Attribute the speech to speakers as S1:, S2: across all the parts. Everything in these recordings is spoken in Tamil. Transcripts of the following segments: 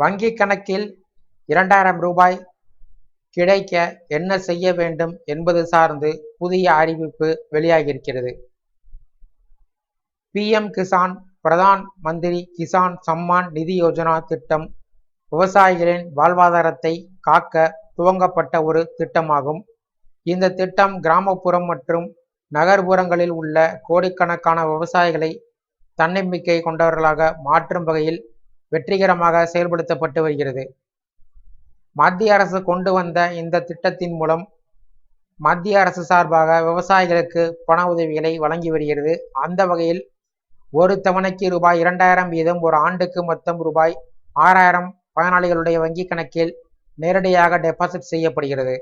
S1: வங்கி கணக்கில் இரண்டாயிரம் ரூபாய் கிடைக்க என்ன செய்ய வேண்டும் என்பது சார்ந்து புதிய அறிவிப்பு வெளியாகியிருக்கிறது. பிஎம் கிசான் பிரதான் மந்திரி கிசான் சம்மான் நிதி யோஜனா திட்டம் விவசாயிகளின் வாழ்வாதாரத்தை காக்க துவங்கப்பட்ட ஒரு திட்டமாகும். இந்த திட்டம் கிராமப்புறம் மற்றும் நகர்ப்புறங்களில் உள்ள கோடிக்கணக்கான விவசாயிகளை தன்னம்பிக்கை கொண்டவர்களாக மாற்றும் வகையில் வெற்றிகரமாக செயல்படுத்தப்பட்டு வருகிறது. மத்திய அரசு கொண்டு வந்த இந்த திட்டத்தின் மூலம் மத்திய அரசு சார்பாக விவசாயிகளுக்கு பண உதவிகளை வழங்கி வருகிறது. அந்த வகையில் ஒரு தவணைக்கு ரூபாய் இரண்டாயிரம் வீதம் ஒரு ஆண்டுக்கு மொத்தம் ரூபாய் ஆறாயிரம் பயனாளிகளுடைய வங்கி கணக்கில் நேரடியாக டெபாசிட் செய்யப்படுகிறது.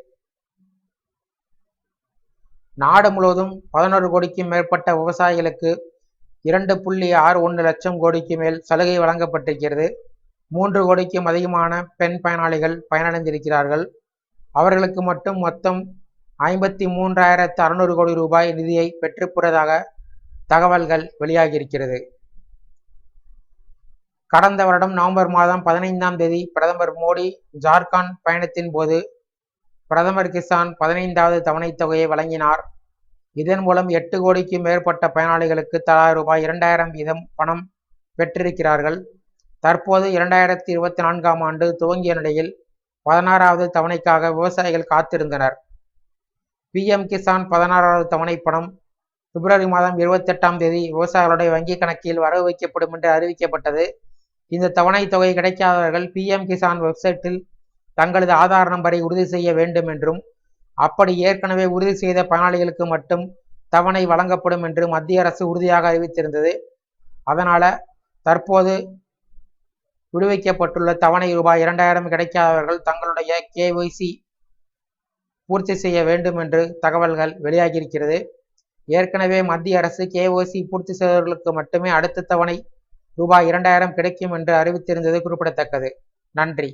S1: நாடு முழுவதும் பதினோரு கோடிக்கும் மேற்பட்ட விவசாயிகளுக்கு இரண்டு புள்ளி ஆறு ஒன்று லட்சம் கோடிக்கு மேல் சலுகை வழங்கப்பட்டிருக்கிறது. மூன்று கோடிக்கும் அதிகமான பெண் பயனாளிகள் பயனடைந்திருக்கிறார்கள். அவர்களுக்கு மட்டும் மொத்தம் ஐம்பத்தி மூன்றாயிரத்து அறுநூறு கோடி ரூபாய் நிதியை பெற்றுப்புறதாக தகவல்கள் வெளியாகியிருக்கிறது. கடந்த வருடம் நவம்பர் மாதம் பதினைந்தாம் தேதி பிரதமர் மோடி ஜார்க்கண்ட் பயணத்தின் போது பிரதமர் கிசான் பதினைந்தாவது தவணைத் தொகையை வழங்கினார். இதன் மூலம் எட்டு கோடிக்கும் மேற்பட்ட பயனாளிகளுக்கு தலா ரூபாய் இரண்டாயிரம் வீதம் பணம் பெற்றிருக்கிறார்கள். தற்போது இரண்டாயிரத்தி இருபத்தி நான்காம் ஆண்டு துவங்கிய நிலையில் பதினாறாவது தவணைக்காக விவசாயிகள் காத்திருந்தனர். பிஎம் கிசான் பதினாறாவது தவணை பணம் பிப்ரவரி மாதம் இருபத்தி எட்டாம் தேதி விவசாயிகளுடைய வங்கி கணக்கில் வரவு வைக்கப்படும் என்று அறிவிக்கப்பட்டது. இந்த தவணை தொகை கிடைக்காதவர்கள் பிஎம் கிசான் வெப்சைட்டில் தங்களது ஆதார் நம்பரை உறுதி செய்ய வேண்டும் என்றும் அப்படி ஏற்கனவே உறுதி செய்த பயனாளிகளுக்கு மட்டும் தவணை வழங்கப்படும் என்று மத்திய அரசு உறுதியாக அறிவித்திருந்தது. அதனால தற்போது விடுவிக்கப்பட்டுள்ள தவணை ரூபாய் இரண்டாயிரம் கிடைக்காதவர்கள் தங்களுடைய கேஒய்சி பூர்த்தி செய்ய வேண்டும் என்று தகவல்கள் வெளியாகியிருக்கிறது. ஏற்கனவே மத்திய அரசு கேஓசி பூர்த்தி செய்தவர்களுக்கு மட்டுமே அடுத்த தவணை ரூபாய் இரண்டாயிரம் கிடைக்கும் என்று அறிவித்திருந்தது குறிப்பிடத்தக்கது. நன்றி.